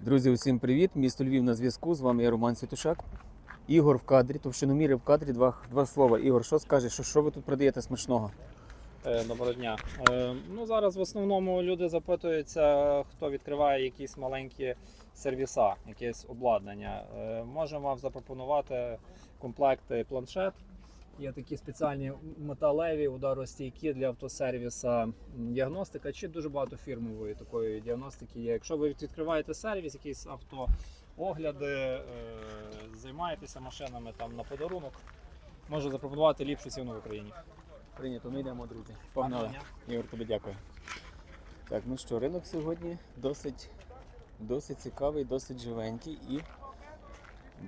Друзі, усім привіт! Місто Львів на зв'язку. З вами я Роман Святушак. Ігор в кадрі, товщиноміри в кадрі. Два, два слова. Ігор, що скажеш, що, що ви тут продаєте смачного? Е, Доброго дня. Е, Ну, зараз в основному люди запитуються, хто відкриває якісь маленькі сервіса, якесь обладнання. Е, Можемо вам запропонувати комплекти планшет. Є такі спеціальні металеві ударостійкі для автосервіса діагностика, чи дуже багато фірмової такої діагностики є. Якщо ви відкриваєте сервіс, якісь автоогляди, е, займаєтеся машинами там на подарунок, можу запропонувати ліпшу ціну в Україні. Прийнято, ми йдемо, друзі. Погнали. Ігор, тобі дякую. Так, ну що, ринок сьогодні досить, досить цікавий, досить живенький і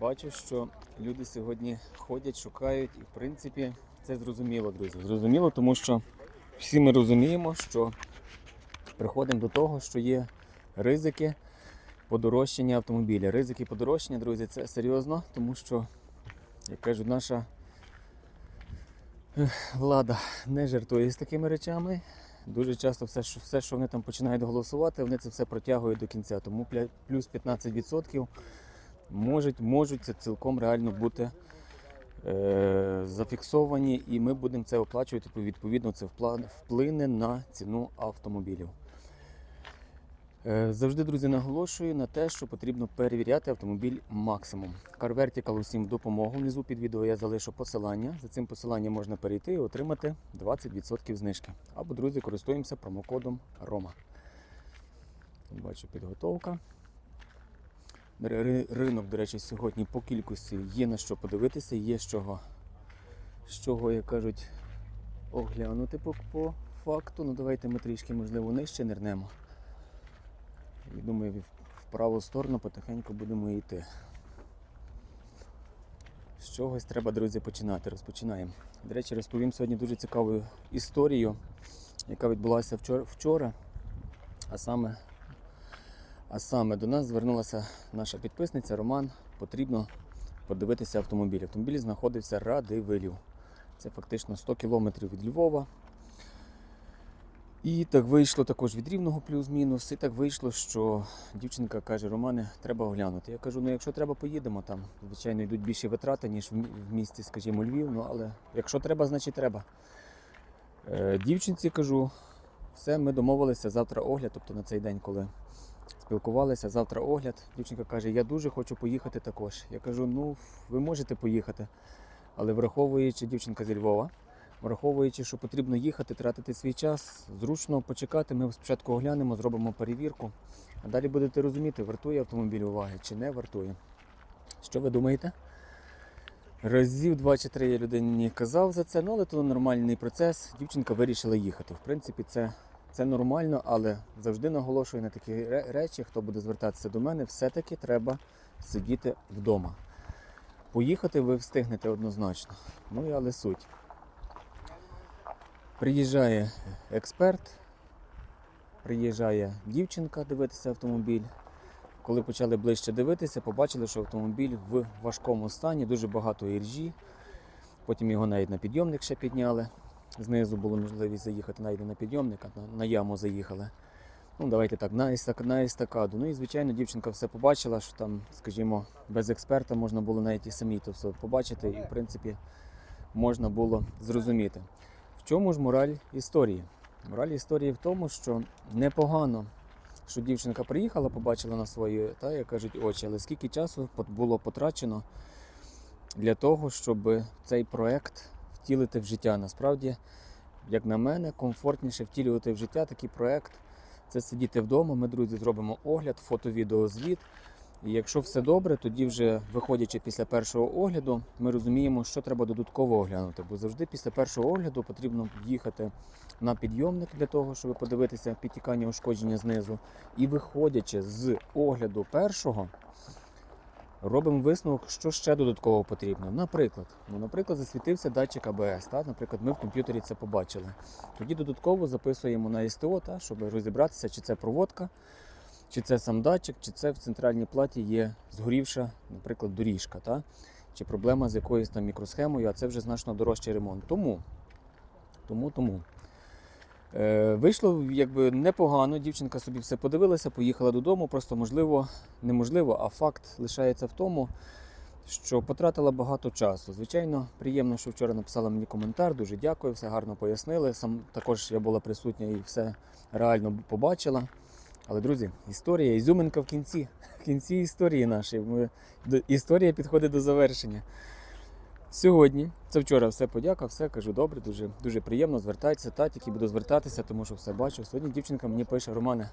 бачу, що люди сьогодні ходять, шукають, і в принципі це зрозуміло, друзі. Зрозуміло, тому що всі ми розуміємо, що приходимо до того, що є ризики подорожчання автомобіля. Ризики подорожчання, друзі, це серйозно, тому що, як кажуть, наша влада не жартує з такими речами. Дуже часто все, що, все, що вони там починають голосувати, вони це все протягують до кінця. Тому плюс 15% можуть, можуть це цілком реально бути е, зафіксовані, і ми будемо це оплачувати. то, Відповідно, це вплине на ціну автомобілів. Е, Завжди, друзі, наголошую на те, що потрібно перевіряти автомобіль максимум. Car Vertical усім в допомогу. Внизу під відео я залишу посилання. За цим посиланням можна перейти і отримати 20% знижки. Або, друзі, користуємося промокодом ROMA. Бачу підготовка. Ри- ри- Ринок, до речі, сьогодні по кількості є на що подивитися, є з чого, з чого, як кажуть, оглянути по, по факту. Ну давайте ми трішки, можливо, нижче нирнемо. І думаю, в праву сторону потихеньку будемо йти. З чогось треба, друзі, починати. Розпочинаємо. До речі, розповім сьогодні дуже цікаву історію, яка відбулася вчора. вчора. А саме, а саме до нас звернулася наша підписниця Роман. Потрібно подивитися автомобіль. Автомобіль знаходився Радивилів. Це фактично 100 кілометрів від Львова. І так вийшло також від рівного плюс-мінус. І так вийшло, що дівчинка каже: Романе, треба оглянути. Я кажу, ну якщо треба, поїдемо там. Звичайно, йдуть більші витрати, ніж в місті, скажімо, Львів. Ну але якщо треба, значить треба. Е, дівчинці кажу, все, ми домовилися завтра огляд, тобто на цей день, коли спілкувалися, завтра огляд. Дівчинка каже, я дуже хочу поїхати також. Я кажу, ну ви можете поїхати, але враховуючи дівчинка зі Львова. Враховуючи, що потрібно їхати, тратити свій час, зручно почекати. Ми спочатку оглянемо, зробимо перевірку, а далі будете розуміти, вартує автомобіль уваги чи не вартує. Що ви думаєте? Разів два чи три я людині казав за це, ну але то нормальний процес. Дівчинка вирішила їхати. В принципі, це, це нормально, але завжди наголошую на такі речі, хто буде звертатися до мене, все-таки треба сидіти вдома. Поїхати ви встигнете однозначно. Ну і але суть. Приїжджає експерт, приїжджає дівчинка дивитися автомобіль. Коли почали ближче дивитися, побачили, що автомобіль в важкому стані, дуже багато іржі. Потім його навіть на підйомник ще підняли. Знизу було можливість заїхати навіть на підйомник, а на, на яму заїхали. Ну, давайте так, на, естак, на естакаду. Ну і звичайно, дівчинка все побачила, що там, скажімо, без експерта можна було навіть і самі то все побачити, і в принципі можна було зрозуміти. В чому ж мораль історії? Мораль історії в тому, що непогано, що дівчинка приїхала, побачила на свої, та, як кажуть, очі, але скільки часу було потрачено для того, щоб цей проект втілити в життя. Насправді, як на мене, комфортніше втілювати в життя такий проект. Це сидіти вдома. Ми, друзі, зробимо огляд, фото-відеозвіт. І якщо все добре, тоді вже виходячи після першого огляду, ми розуміємо, що треба додатково оглянути. Бо завжди після першого огляду потрібно їхати на підйомник для того, щоб подивитися підтікання ушкодження знизу. І виходячи з огляду першого, робимо висновок, що ще додатково потрібно. Наприклад, ну, наприклад, засвітився датчик АБС. Та? Наприклад, ми в комп'ютері це побачили. Тоді додатково записуємо на СТО, та? щоб розібратися, чи це проводка, чи це сам датчик, чи це в центральній платі є згорівша, наприклад, доріжка, та? чи проблема з якоюсь там мікросхемою, а це вже значно дорожчий ремонт. Тому, тому, тому. Е, вийшло якби непогано. Дівчинка собі все подивилася, поїхала додому. Просто можливо, неможливо, а факт лишається в тому, що потратила багато часу. Звичайно, приємно, що вчора написала мені коментар. Дуже дякую, все гарно пояснили. Сам також я була присутня і все реально побачила. Але, друзі, історія, ізюминка в кінці. В кінці історії нашої. Ми, історія підходить до завершення. Сьогодні, це вчора все подяка, все кажу добре, дуже, дуже приємно. Звертайтеся, та тільки буду звертатися, тому що все бачу. Сьогодні дівчинка мені пише: Романе,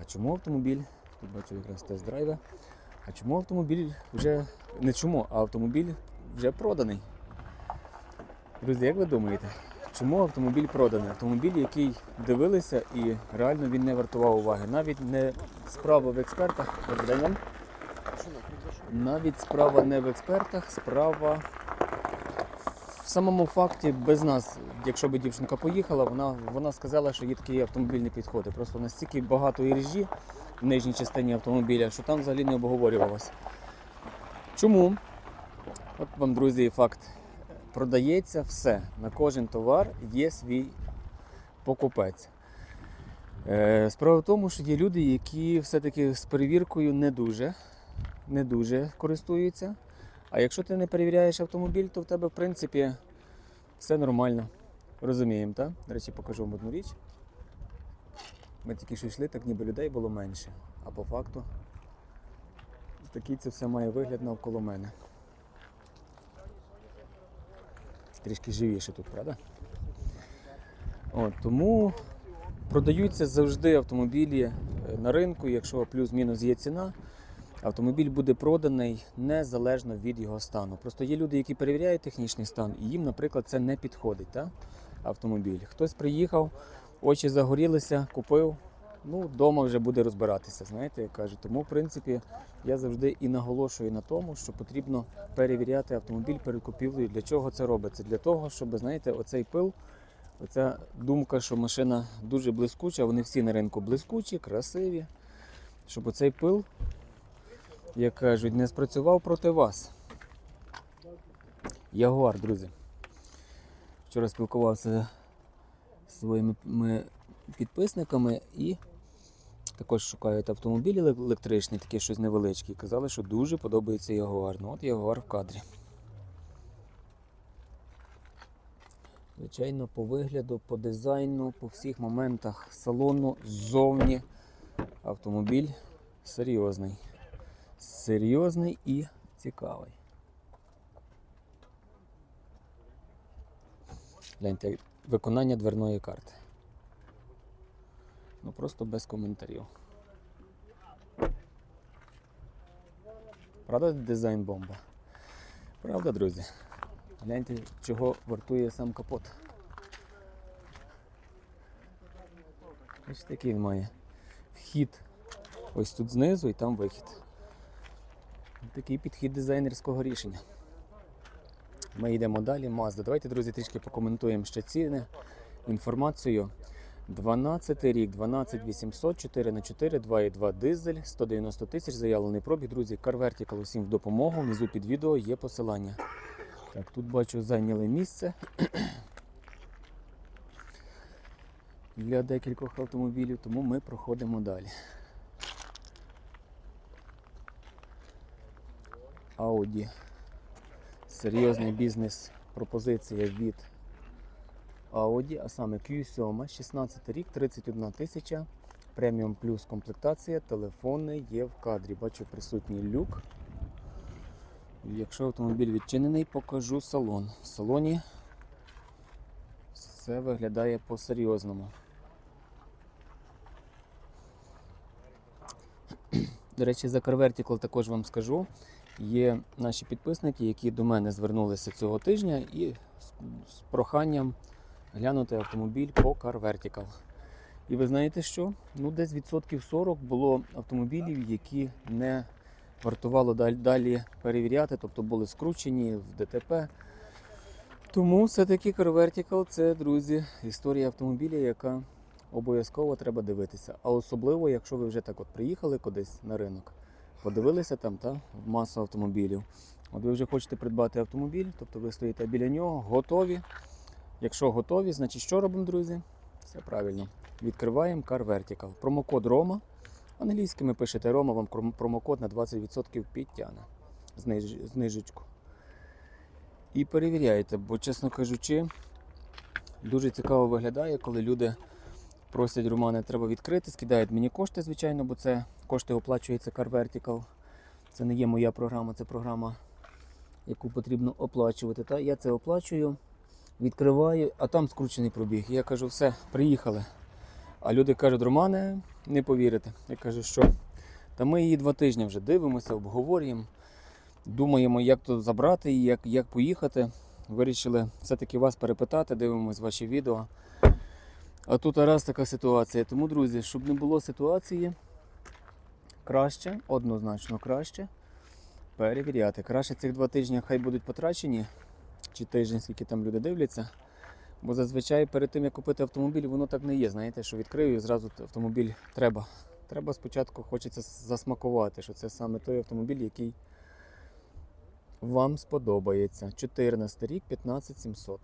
а чому автомобіль? Тут бачу якраз тест-драйвер. А чому автомобіль вже не чому, а автомобіль вже проданий? Друзі, як ви думаєте, чому автомобіль проданий? Автомобіль, який дивилися і реально він не вартував уваги. Навіть не справа в експертах. Навіть справа не в експертах, справа в самому факті без нас. Якщо б дівчинка поїхала, вона, вона сказала, що їй такий автомобіль не підходить. Просто настільки багато іржі в нижній частині автомобіля, що там взагалі не обговорювалося. Чому? От вам, друзі, факт. Продається все. На кожен товар є свій покупець. Е, Справа в тому, що є люди, які все-таки з перевіркою не дуже, не дуже користуються. А якщо ти не перевіряєш автомобіль, то в тебе, в принципі, все нормально. Розуміємо, так? До речі, покажу вам одну річ. Ми тільки що йшли, так ніби людей було менше. А по факту такий це все має вигляд навколо мене. Трішки живіше тут, правда? От, тому продаються завжди автомобілі е, на ринку, якщо плюс-мінус є ціна. Автомобіль буде проданий незалежно від його стану. Просто є люди, які перевіряють технічний стан, і їм, наприклад, це не підходить. Та? Автомобіль. Хтось приїхав, очі загорілися, купив. Ну, вдома вже буде розбиратися, знаєте, як кажуть. Тому, в принципі, я завжди і наголошую на тому, що потрібно перевіряти автомобіль перед купівлею. Для чого це робиться? Для того, щоб, знаєте, оцей пил, оця думка, що машина дуже блискуча, вони всі на ринку блискучі, красиві. Щоб оцей пил як кажуть, не спрацював проти вас. Ягуар, друзі. Вчора спілкувався зі своїми підписниками і також шукають автомобілі еле- електричні, такі щось невеличкі. Казали, що дуже подобається Ягуар. Ну от Ягуар в кадрі. Звичайно, по вигляду, по дизайну, по всіх моментах салону ззовні автомобіль серйозний серйозний і цікавий. Гляньте, виконання дверної карти. Ну просто без коментарів. Правда, дизайн бомба? Правда, друзі? Гляньте, чого вартує сам капот. Ось такий він має вхід ось тут знизу і там вихід. Такий підхід дизайнерського рішення. Ми йдемо далі. Mazda. Давайте, друзі, трішки покоментуємо ще ціни, інформацію. 12 рік, 12 800, 4 на 4 2,2 дизель, 190 тисяч, заявлений пробіг. Друзі, Car Vertical усім в допомогу. Внизу під відео є посилання. Так, тут бачу, зайняли місце для декількох автомобілів, тому ми проходимо далі. Audi. Серйозний бізнес пропозиція від Audi, а саме Q7, 16 рік, 31 тисяча. Преміум плюс комплектація, телефони є в кадрі. Бачу присутній люк. Якщо автомобіль відчинений, покажу салон. В салоні все виглядає по-серйозному. До речі, за Car Vertical також вам скажу. Є наші підписники, які до мене звернулися цього тижня і з, проханням глянути автомобіль по Car Vertical. І ви знаєте що? Ну, десь відсотків 40 було автомобілів, які не вартувало далі, перевіряти, тобто були скручені в ДТП. Тому все-таки Car Vertical це, друзі, історія автомобіля, яка обов'язково треба дивитися. А особливо, якщо ви вже так от приїхали кудись на ринок подивилися там та, масу автомобілів. От ви вже хочете придбати автомобіль, тобто ви стоїте біля нього, готові. Якщо готові, значить що робимо, друзі? Все правильно. Відкриваємо Car Vertical. Промокод Рома. Англійськими пишете Рома, вам промокод на 20% підтягне. Зниж... Знижечку. І перевіряйте, бо, чесно кажучи, дуже цікаво виглядає, коли люди просять Романе, треба відкрити, скидають мені кошти, звичайно, бо це кошти оплачується Car Vertical. Це не є моя програма, це програма, яку потрібно оплачувати. Та я це оплачую, відкриваю, а там скручений пробіг. Я кажу, все, приїхали. А люди кажуть, Романе, не повірите. Я кажу, що та ми її два тижні вже дивимося, обговорюємо, думаємо, як тут забрати її, як, як поїхати. Вирішили все-таки вас перепитати, дивимось ваші відео. А тут раз така ситуація. Тому, друзі, щоб не було ситуації, краще, однозначно краще перевіряти. Краще цих два тижні хай будуть потрачені, чи тиждень, скільки там люди дивляться. Бо зазвичай перед тим, як купити автомобіль, воно так не є. Знаєте, що відкрию і зразу автомобіль треба. Треба спочатку хочеться засмакувати, що це саме той автомобіль, який вам сподобається. 14 рік, 15700.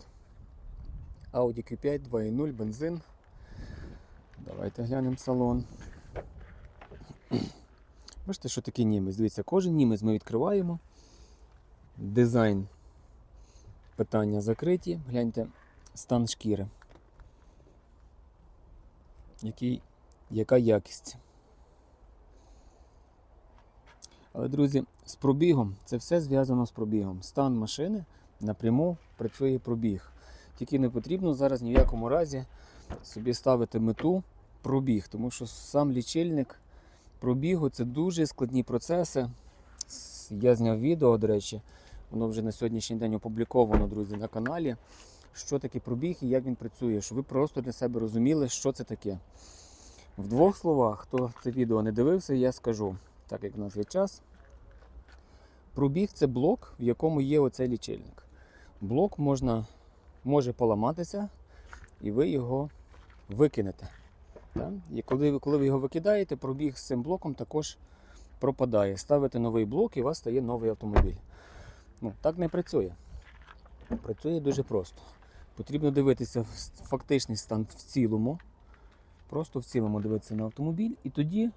Audi Q5 2.0 бензин. Давайте глянемо салон. Бачите, що таке німець? Дивіться, кожен німець ми відкриваємо. Дизайн питання закриті. Гляньте стан шкіри. Який, яка якість. Але, друзі, з пробігом це все зв'язано з пробігом. Стан машини напряму працює пробіг. Тільки не потрібно зараз ні в якому разі собі ставити мету пробіг, тому що сам лічильник пробігу це дуже складні процеси. Я зняв відео, до речі, воно вже на сьогоднішній день опубліковано, друзі, на каналі. Що таке пробіг і як він працює, щоб ви просто для себе розуміли, що це таке. В двох словах, хто це відео не дивився, я скажу, так як в нас є час. Пробіг це блок, в якому є оцей лічильник. Блок можна, може поламатися, і ви його викинете. Так? І коли, коли ви його викидаєте, пробіг з цим блоком також пропадає. Ставите новий блок і у вас стає новий автомобіль. Ну, так не працює. Працює дуже просто. Потрібно дивитися фактичний стан в цілому. Просто в цілому дивитися на автомобіль, і тоді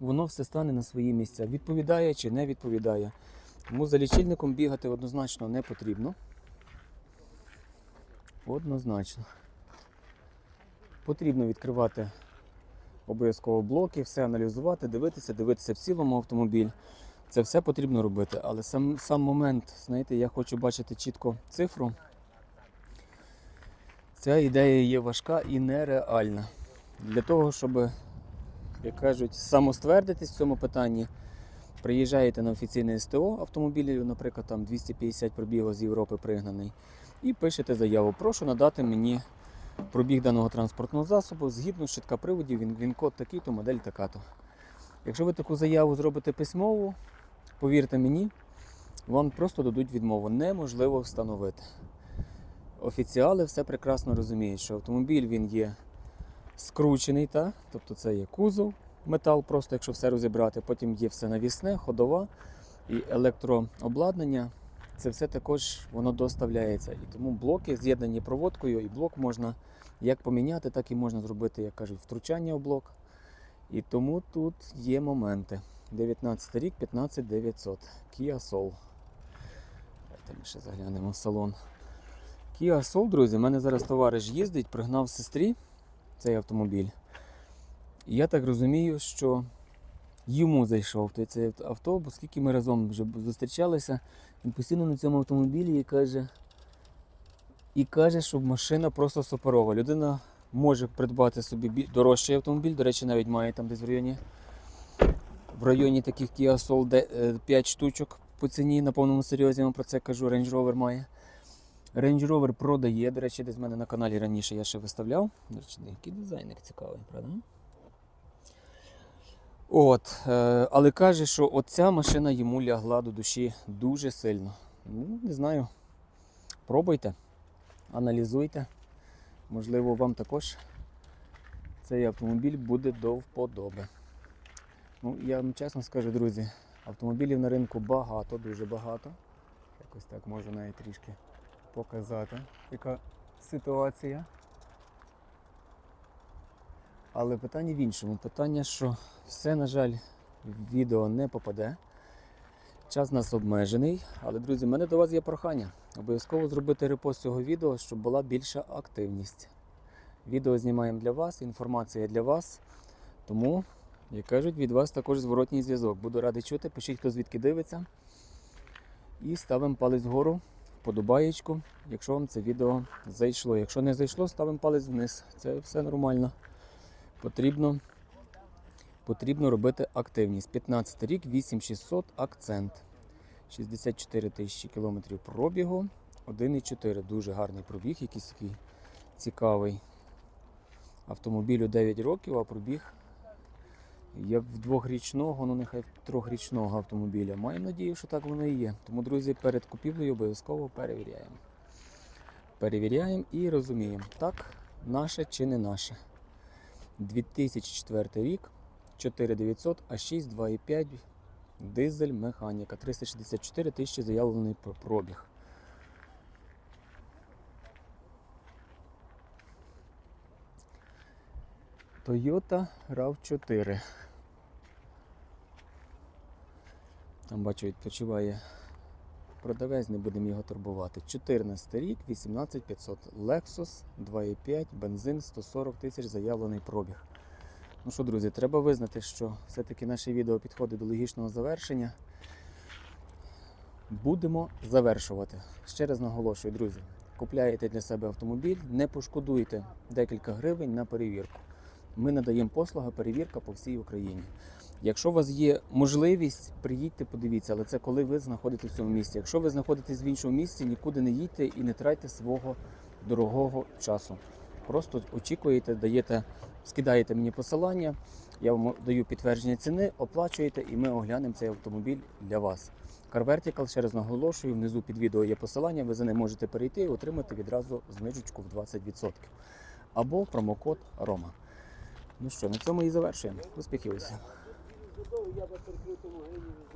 воно все стане на свої місця. Відповідає чи не відповідає. Тому за лічильником бігати однозначно не потрібно. Однозначно. Потрібно відкривати обов'язково блоки, все аналізувати, дивитися, дивитися в цілому автомобіль. Це все потрібно робити. Але сам, сам момент, знаєте, я хочу бачити чітко цифру. Ця ідея є важка і нереальна. Для того, щоб, як кажуть, самоствердитись в цьому питанні, приїжджаєте на офіційне СТО автомобілів, наприклад, там 250 пробігу з Європи пригнаний, і пишете заяву. Прошу надати мені пробіг даного транспортного засобу згідно з щитка приводів, він, він код такий-то, модель така-то. Якщо ви таку заяву зробите письмову, повірте мені, вам просто дадуть відмову. Неможливо встановити. Офіціали все прекрасно розуміють, що автомобіль він є скручений, та? тобто це є кузов, метал, просто якщо все розібрати, потім є все навісне, ходова і електрообладнання. Це все також воно доставляється. І тому блоки з'єднані проводкою, і блок можна як поміняти, так і можна зробити, як кажуть, втручання у блок. І тому тут є моменти. 19 рік, 15900. Kia Soul. Давайте ми ще заглянемо в салон. Kia Soul, друзі, в мене зараз товариш їздить, пригнав сестрі цей автомобіль. І я так розумію, що йому зайшов той цей авто, бо скільки ми разом вже зустрічалися, він постійно на цьому автомобілі і каже, і каже, що машина просто суперова. Людина може придбати собі дорожчий автомобіль, до речі, навіть має там десь в районі. В районі таких Kia Soul 5 штучок по ціні, на повному серйозі я вам про це кажу, Range Rover має. Range Rover продає, до речі, десь в мене на каналі раніше я ще виставляв. До речі, який дизайнер цікавий, правда? От, е, але каже, що оця машина йому лягла до душі дуже сильно. Ну, не знаю. Пробуйте, аналізуйте. Можливо, вам також цей автомобіль буде до вподоби. Ну, я вам чесно скажу, друзі, автомобілів на ринку багато, дуже багато. Якось так можу навіть трішки показати, яка ситуація. Але питання в іншому. Питання, що все, на жаль, відео не попаде. Час у нас обмежений. Але, друзі, в мене до вас є прохання. Обов'язково зробити репост цього відео, щоб була більша активність. Відео знімаємо для вас, інформація для вас. Тому, як кажуть, від вас також зворотній зв'язок. Буду радий чути. Пишіть, хто звідки дивиться. І ставимо палець вгору, вподобаєчку, якщо вам це відео зайшло. Якщо не зайшло, ставимо палець вниз. Це все нормально. Потрібно, потрібно робити активність. 15 рік, 8600 акцент. 64 тисячі кілометрів пробігу. 1,4. Дуже гарний пробіг, якийсь такий цікавий. Автомобілю 9 років, а пробіг як в двохрічного, ну нехай в трьохрічного автомобіля. Маю надію, що так воно і є. Тому, друзі, перед купівлею обов'язково перевіряємо. Перевіряємо і розуміємо, так, наше чи не наше. 2004 рік, 4900, а 6, 2,5, дизель, механіка, 364 тисячі заявлений пробіг. Toyota RAV4. Там бачу, відпочиває продавець, не будемо його турбувати. 14 рік, 18500. Lexus 2,5, бензин 140 тисяч, заявлений пробіг. Ну що, друзі, треба визнати, що все-таки наше відео підходить до логічного завершення. Будемо завершувати. Ще раз наголошую, друзі. Купляєте для себе автомобіль, не пошкодуйте декілька гривень на перевірку. Ми надаємо послуга перевірка по всій Україні. Якщо у вас є можливість, приїдьте, подивіться, але це коли ви знаходитесь в цьому місці. Якщо ви знаходитесь в іншому місці, нікуди не їдьте і не тратьте свого дорогого часу. Просто очікуєте, даєте, скидаєте мені посилання, я вам даю підтвердження ціни, оплачуєте, і ми оглянемо цей автомобіль для вас. Car Vertical, ще раз наголошую, внизу під відео є посилання, ви за ним можете перейти і отримати відразу знижечку в 20%. Або промокод Рома. Ну що, на цьому і завершуємо. Успіхів усім! Я би перекритому гині.